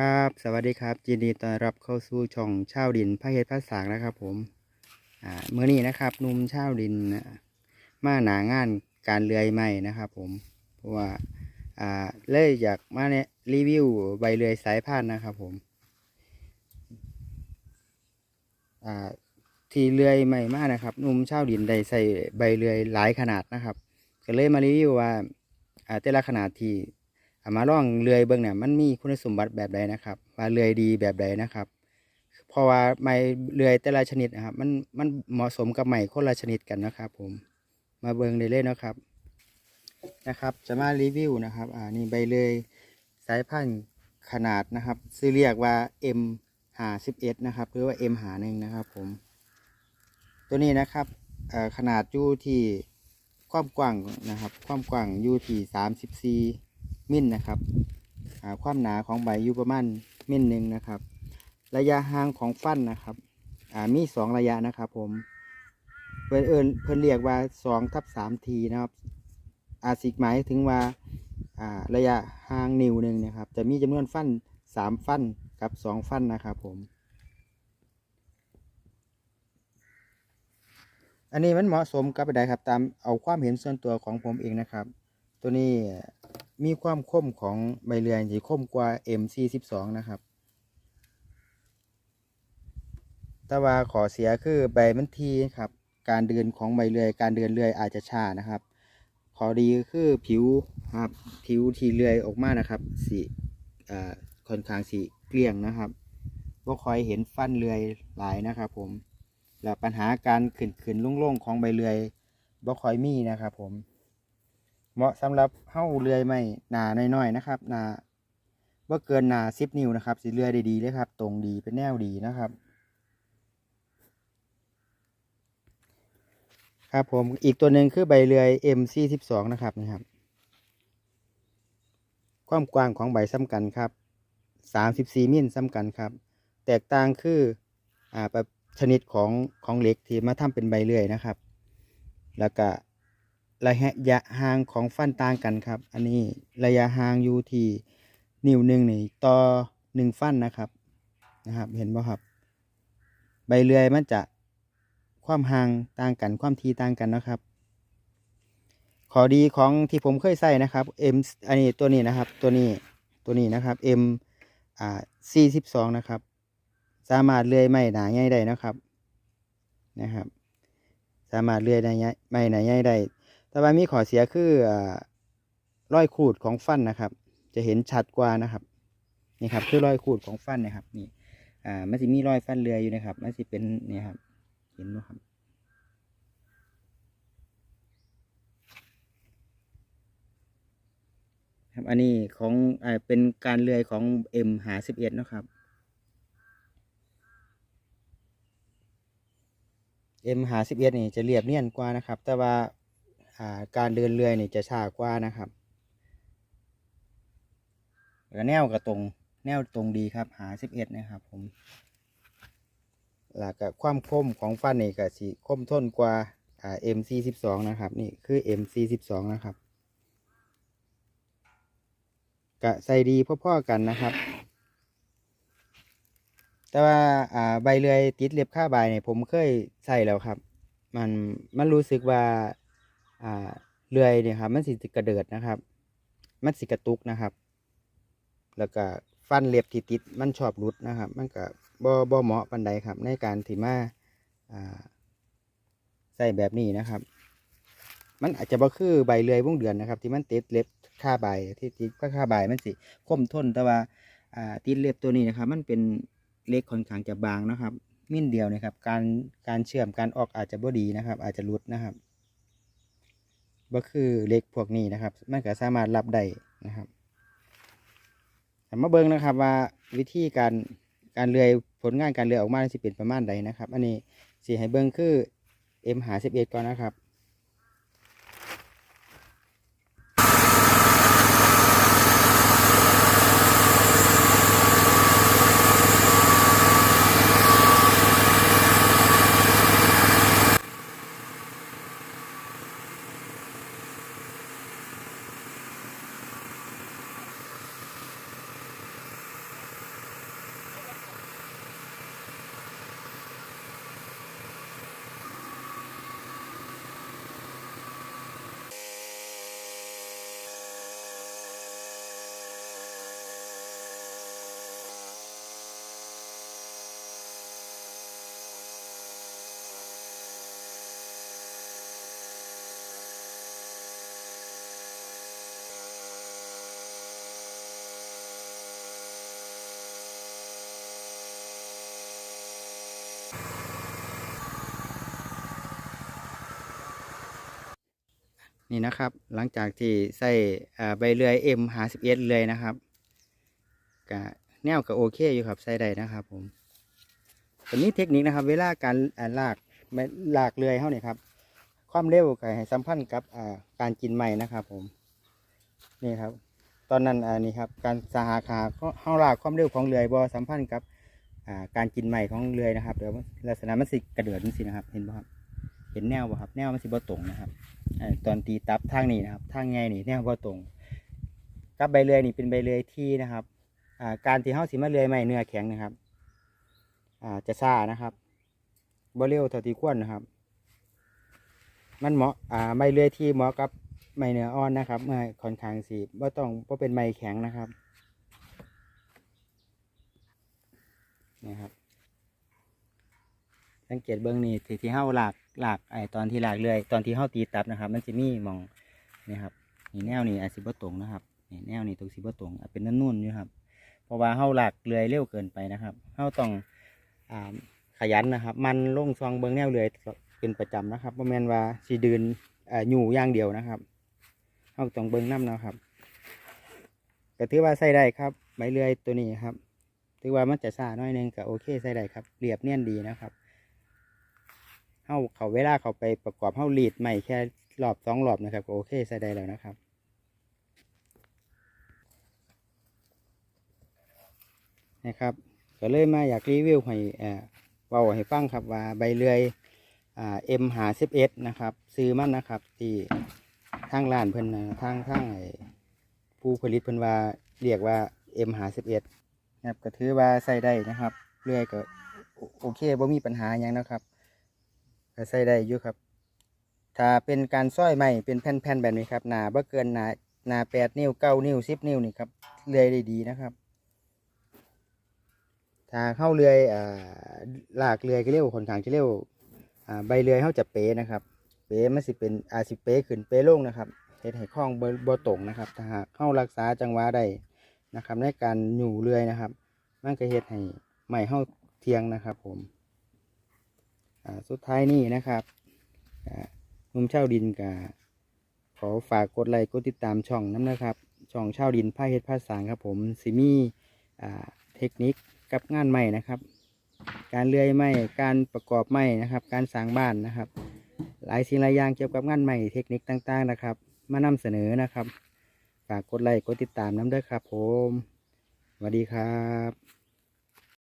ครับ สวัสดีครับยินดีต้อนรับเข้าสู่ช่องชาวดินพระเฮดพระสางนะครับ ผม อ่าเมื่อนี้นะครับนุ่มชาวดินนะมาหนางานการเลื่อยไม้นะครับ ผม เพราะว่า อ่าเลยอยากมาเนี่ยรีวิวใบเลื่อยสายพานนะครับผม อ่าที่เลื่อยไม้มากนะครับนุ่มชาวดินได้ใส่ใบเลื่อยหลายขนาดนะครับ ก็เลยมารีวิวว่าอ่าแต่ละขนาดที่ามาลองเลื่อยเบิ่งเนี่ยมันมีคุณสมบัติแบบใดนะครับ ว่าเลื่อยดีแบบใดนะครับเพราะว่าไม้เลื่อยแต่ละชนิดนะครับ มันมันเหมาะสมกับไม้คนละชนิดกันนะครับ ผมมาเบิ่งได้เลยนะครับนะครับ จะมารีวิวนะครับ อ่านี่ใบเลื่อยสายพันธุ์ขนาดนะครับชื่อเรียกว่า M หา11นะครับ หรือว่า M หาหนึ่งนะครับ ผม ตัวนี้นะครับขนาดอยู่ที่ความกว้างนะครับ ความกว้างอยู่ที่34มิ ลนนะครับความหนาของใบอยู่ประมาณมิลหนึ่งนะครับ ระยะห่างของฟันนะครับมีสองระยะนะครับ ผมเพื่อนเอิญเพื่อนเรียกว่าสองทับสามทีนะครับ อาจสิหมายถึงว่าระยะห่างนิ้วหนึ่งนะครับ จะมีจำนวนฟันสามฟันกับสองฟันนะครับผม อันนี้มันเหมาะสมกับใดครับ ตามเอาความเห็นส่วนตัวของผมเองนะครับ ตัวนี้ มีความคมของใบเรือนที่คมกว่า M42 นะครับ แต่ว่าขอเสียคือใบมันทีครับ การเดินของใบเรือย การเดินเรือยอาจจะช้านะครับ ขอดีคือผิวครับ ผิวที่เรือยออกมานะครับ สีค่อนข้างสีเกลี้ยงนะครับบ่คอยเห็นฟันเรือยหลายนะครับ ผม แล้วปัญหาการขึ้นขึ้นลงลงๆของใบเรือยบ่คอยมีนะครับ ผม เหมาะสำหรับเฮ้าเรือยไม่หนาน้อยๆนะครับหนาบ่เกินหนาสิบนิ้วนะครับสิเรือยได้ดีเลยครับ ตรงดีเป็นแนวดีนะครับ ครับผมอีกตัวหนึ่งคือใบเรือย M42 นะครับนี่ครับ ความกว้างของใบซ้ำกันครับ34มิลซ้ำกันครับ แตกต่างคืออ่าประชนิดของของเหล็กที่มาทำเป็นใบเลื่อยนะครับ แล้วก็ ระยะห่างของฟันต่างกันครับ อันนี้ระยะห่างอยู่ที่นิ้วหนึ่งนี่ต่อหนึ่งฟันนะครับนะครับ เห็นบ่ครับ ใบเลื่อยมันจะความห่างต่างกันความทีต่างกันนะครับ ขอดีของที่ผมเคยใส่นะครับ M อันนี้ตัวนี้นะครับ ตัวนี้ตัวนี้นะครับ M อ่า42นะครับ สามารถเลื่อยไม้หนาง่ายได้นะครับนะครับ สามารถเลื่อยได้ง่ไม้หนาง่ายได้ แต่ว่ามีข้อเสียคือรอยขูดของฟันนะครับ จะเห็นชัดกว่านะครับ นี่ครับ คือรอยขูดของฟันนะครับ นี่ อ่า มันจะมีรอยฟันเลื่ออยู่นะครับ มันจะเป็นนี่ครับ เห็นไหมครับครับอันนี้ของอ่าเป็นการเลื่อยของ M หา11นะครับ M หา11นี่จะเรียบเนียนกว่านะครับ แต่ว่า การเดินเลื่อยนี่จะช้ากว่านะครับแล้วแนวก็ตรงแนวตรงดีครับ หา11นะครับผมแล้วก็ความคมของฟันนี่ก็สิคมทนกว่าอ่า M 42นะครับ นี่คือ M 42นะครับกะใส่ดีพ่อๆกันนะครับ แต่ว่าอ่าใบเลื่อยติดเล็บค่าใบเนี่ยผมเคยใส่แล้วครับ มันมันรู้สึกว่า อ่าเลื่อยเนี่ยครับมันสิกระเดิดนะครับ มันสิกระตุกนะครับ แล้วก็ฟันเล็บที่ติดมันชอบรุดนะครับ มันก็บ่บ่เหมาะปันใดครับ ในการที่มาอ่าใส่แบบนี้นะครับ มันอาจจะบ่คือใบเลื่อยวงเดือนนะครับ ที่มันติดเล็บค่าใบที่ติดค่าใบมันสิคมทนแต่ว่าอ่าติดเล็บตัวนี้นะครับ มันเป็นเล็กค่อนข้างจะบางนะครับ มิ้นเดียวนะครับ การการเชื่อมการออกอาจจะบ่ดีนะครับ อาจจะรุดนะครับ บ่คือเล็กพวกนี้นะครับ มันก็สามารถรับได้นะครับแต่มาเบิ้งนะครับว่าวิธีการการเลื่อยผลงานการเลื่อยออกมาสิเป็นประมาณใดนะครับ อันนี้สีให้เบิ้งคือ M หา11ก่อนนะครับ นี่นะครับ หลังจากที่ใส่ใบเลื่อย M หาสิบเอ็ดเลยนะครับก็แนวก็โอเคอยู่ครับใส่ได้นะครับ ผมตัวนี้เทคนิคนะครับ เวลาการลากลากเลื่อยเขาเนี่ยครับ ความเร็วก็ให้สัมพันธ์กับการกินไม้นะครับ ผมนี่ครับ ตอนนั้นอ่านี่ครับ การสหาขาเขาลากความเร็วของเรือยบอสัมพันธ์กับการกินไม้ของเรือยนะครับเดี๋ยวลักษณะมันสิกระเดือดจังสินะครับ เห็นป่ะครับเห็นแนวป่ครับ แนวมันสิบ่ตรงนะครับ ตอนตีตับทางนี้นะครับทางไงนี่แนวบ่ตรงกับใบเลื่อยนี่เป็นใบเลื่อยที่นะครับการที่เฮาสิมาเลื่อยไม้เนื้อแข็งนะครับจะซ่านะครับบเร็วเท่าที่ควรนะครับ มันเหมาะอ่าใบเลื่อยที่เหมาะกับไม้เนื้ออ่อนนะครับเมื่อค่อนข้างสีบ่ต้องบ่เป็นไม้แข็งนะครับนี่ครับ สังเกตเบื้องนี้ที่ที่เฮาหลากหลากไอตอนที่หลากเลื่อยตอนที่เฮาตีตับนะครับ มันจะมีมองนี่ครับนี่แนวนี่อาจสิบ่ตรงนะครับนี่แนวนี่ตรงสิบ่ตรงเป็นนุ่นๆอยู่ครับเพราะว่าเฮาหลากเลื่อยเร็วเกินไปนะครับเฮาต้องอ่าขยันนะครับ มันลงซองเบื้องแนวเลื่อยเป็นประจำนะครับบ่แม่นว่าสิดืนอ่าอยู่อย่างเดียวนะครับเฮาต้องเบิ่งน้ำนะครับก็ถือว่าใส่ได้ครับใบเลื่อยตัวนี้ครับ ถือว่ามันจะซ่าน้อยหนึงก็โอเคใส่ได้ครับเรียบเนียนดีนะครับ เฮาเขาเวลาเขาไปประกอบเฮาลีดใหม่แค่รอบสองรอบนะครับก็โอเคใส่ได้แล้วนะครับนะครับ ก็เลยมาอยากรีวิวให้เอ่อเว้าให้ฟังครับว่าใบเลื่อยอ่า M หาสิบเอ็ดนะครับ ซื้อมันนะครับที่ทางร้านเพิ่นนะทางทางไอ้ผู้ผลิตเพิ่นว่าเรียกว่า M หาสิบเอ็ดนะครับก็ถือว่าใส่ได้นะครับเลื่อยก็โอโอเคบ่มีปัญหาหยังนะครับ ก็ใส่ได้อยู่ครับ ถ้าเป็นการซ้อยไม้เป็นแผ่นๆแบบนี้ครับหนาบ่เกินหนาหนาแปดนิ้วเก้านิ้วสิบนิ้วนี่ครับเลื่อยได้ดีนะครับ ถ้าเข้าเลื่อยอ่าลากเลื่อยก็เร็วค่อนข้างจะเร็วอ่าใบเลื่อยเข้าจะเป๊นะครับ เป๊มันสิเป็นอาสิเป๊ขึ้นเป๊ลงนะครับเฮ็ดให้คล้องบ่บ่ตรงนะครับ ถ้าหากเข้ารักษาจังหวะได้นะครับในการหยู่เลื่อยนะครับ มันก็เฮ็ดให้ไม้เข้าเทียงนะครับผม สุดท้ายนี่นะครับนุ่มเช่าดินกับขอฝากกดไลค์กดติดตามช่องน้ำนะครับ ช่องเช่าดินผ้าเฮ็ดผ้าสางครับผมซิมี่เทคนิคกับงานใหม่นะครับ การเลื่อยไม้การประกอบไม้นะครับ การสร้างบ้านนะครับ หลายสิ่งหลายอย่างเกี่ยวกับงานใหม่เทคนิคต่างๆนะครับ มานำเสนอนะครับฝากกดไลค์กดติดตามน้ำด้วยครับผมสวัสดีครับ